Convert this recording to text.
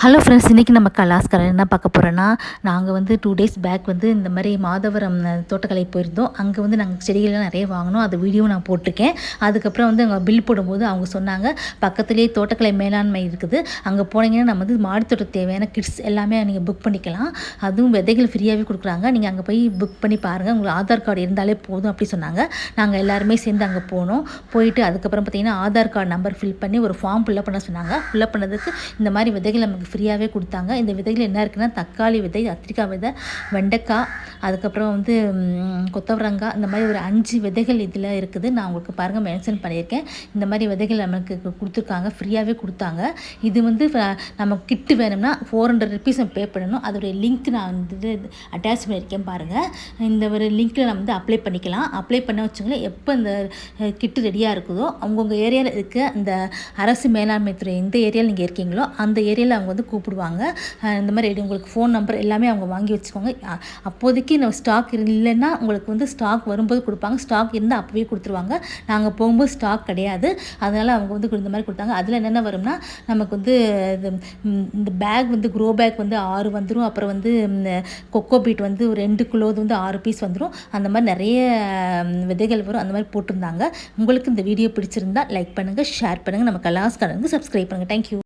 Hello friends இன்றைக்கி நம்ம கலாஸ்கரன் என்ன பார்க்க போகிறோன்னா நாங்கள் வந்து டூ டேஸ் பேக் வந்து இந்த மாதிரி மாதவரம் தோட்டக்கலை போயிருந்தோம். அங்கே வந்து நாங்கள் செடிகள்லாம் நிறைய வாங்கினோம். அது வீடியோ நான் போட்டிருக்கேன். அதுக்கப்புறம் வந்து அங்கே பில் போடும்போது அவங்க சொன்னாங்க பக்கத்துலேயே தோட்டக்கலை மேலாண்மை இருக்குது. அங்கே போனீங்கன்னா நம்ம வந்து மாடித்தோட்ட தேவையான கிட்ஸ் எல்லாமே நீங்கள் புக் பண்ணிக்கலாம். அதுவும் விதைகள் ஃப்ரீயாகவே கொடுக்குறாங்க. நீங்கள் அங்கே போய் புக் பண்ணி பாருங்கள் உங்களுக்கு ஆதார் கார்டு இருந்தாலே போதும் அப்படி சொன்னாங்க. நாங்கள் எல்லாருமே சேர்ந்து அங்கே போனோம். போயிட்டு அதுக்கப்புறம் பார்த்தீங்கன்னா ஆதார் கார்டு நம்பர் ஃபில் பண்ணி ஒரு ஃபார்ம் ஃபில்அப் பண்ண சொன்னாங்க. ஃபில்அப் பண்ணதுக்கு இந்த மாதிரி விதைகள் நமக்கு ஃப்ரீயாகவே கொடுத்தாங்க. இந்த விதைகள் என்ன இருக்குன்னா தக்காளி விதை கத்திரிக்காய் விதை வெண்டைக்காய் அதுக்கப்புறம் வந்து கொத்தவரங்காய் இந்த மாதிரி ஒரு அஞ்சு விதைகள் இதில் இருக்குது. நான் உங்களுக்கு பாருங்கள் மென்ஷன் பண்ணியிருக்கேன். இந்த மாதிரி விதைகள் நமக்கு கொடுத்துருக்காங்க ஃப்ரீயாகவே கொடுத்தாங்க. இது வந்து ஃப- நம்ம கிட்டு வேணும்னா ஃபோர் ஹண்ட்ரட் ருபீஸ் நம்ம பே பண்ணணும். அதோடைய லிங்க் நான் வந்து அட்டாச் பண்ணியிருக்கேன் பாருங்கள் இந்த ஒரு லிங்க்கில் நம்ம வந்து அப்ளை பண்ணிக்கலாம். அப்ளை பண்ண வச்சுங்களேன் எப்போ இந்த கிட்டு ரெடியாக இருக்குதோ அவங்கவுங்க ஏரியாவில் இருக்க இந்த அரசு மேலாண்மை துறை எந்த ஏரியாவில் நீங்கள் இருக்கீங்களோ அந்த ஏரியாவில் அவங்க வந்து கூப்பிடுவாங்க. இந்த மாதிரி உங்களுக்கு ஃபோன் நம்பர் எல்லாமே அவங்க வாங்கி வச்சுக்கோங்க. அப்போதைக்கு நம்ம ஸ்டாக் இல்லைன்னா உங்களுக்கு வந்து ஸ்டாக் வரும்போது கொடுப்பாங்க. ஸ்டாக் இருந்தால் அப்போவே கொடுத்துருவாங்க. நாங்கள் போகும்போது ஸ்டாக் கிடையாது. அதனால் அவங்க வந்து இந்த மாதிரி கொடுத்தாங்க. அதில் என்னென்ன வரும்னா நமக்கு வந்து இது, இந்த பேக் வந்து க்ரோ பேக் வந்து ஆறு வந்துடும் அப்புறம் வந்து கொக்கோ பீட் வந்து ஒரு ரெண்டு கிலோது வந்து ஆறு பீஸ் வந்துடும் அந்த மாதிரி நிறைய விதைகள் வரும். அந்த மாதிரி போட்டிருந்தாங்க. உங்களுக்கு இந்த வீடியோ பிடிச்சிருந்தா லைக் பண்ணுங்கள் ஷேர் பண்ணுங்கள் நம்ம கலாஸ் கடனுக்கு சப்ஸ்கிரைப் பண்ணுங்கள் தேங்க்யூ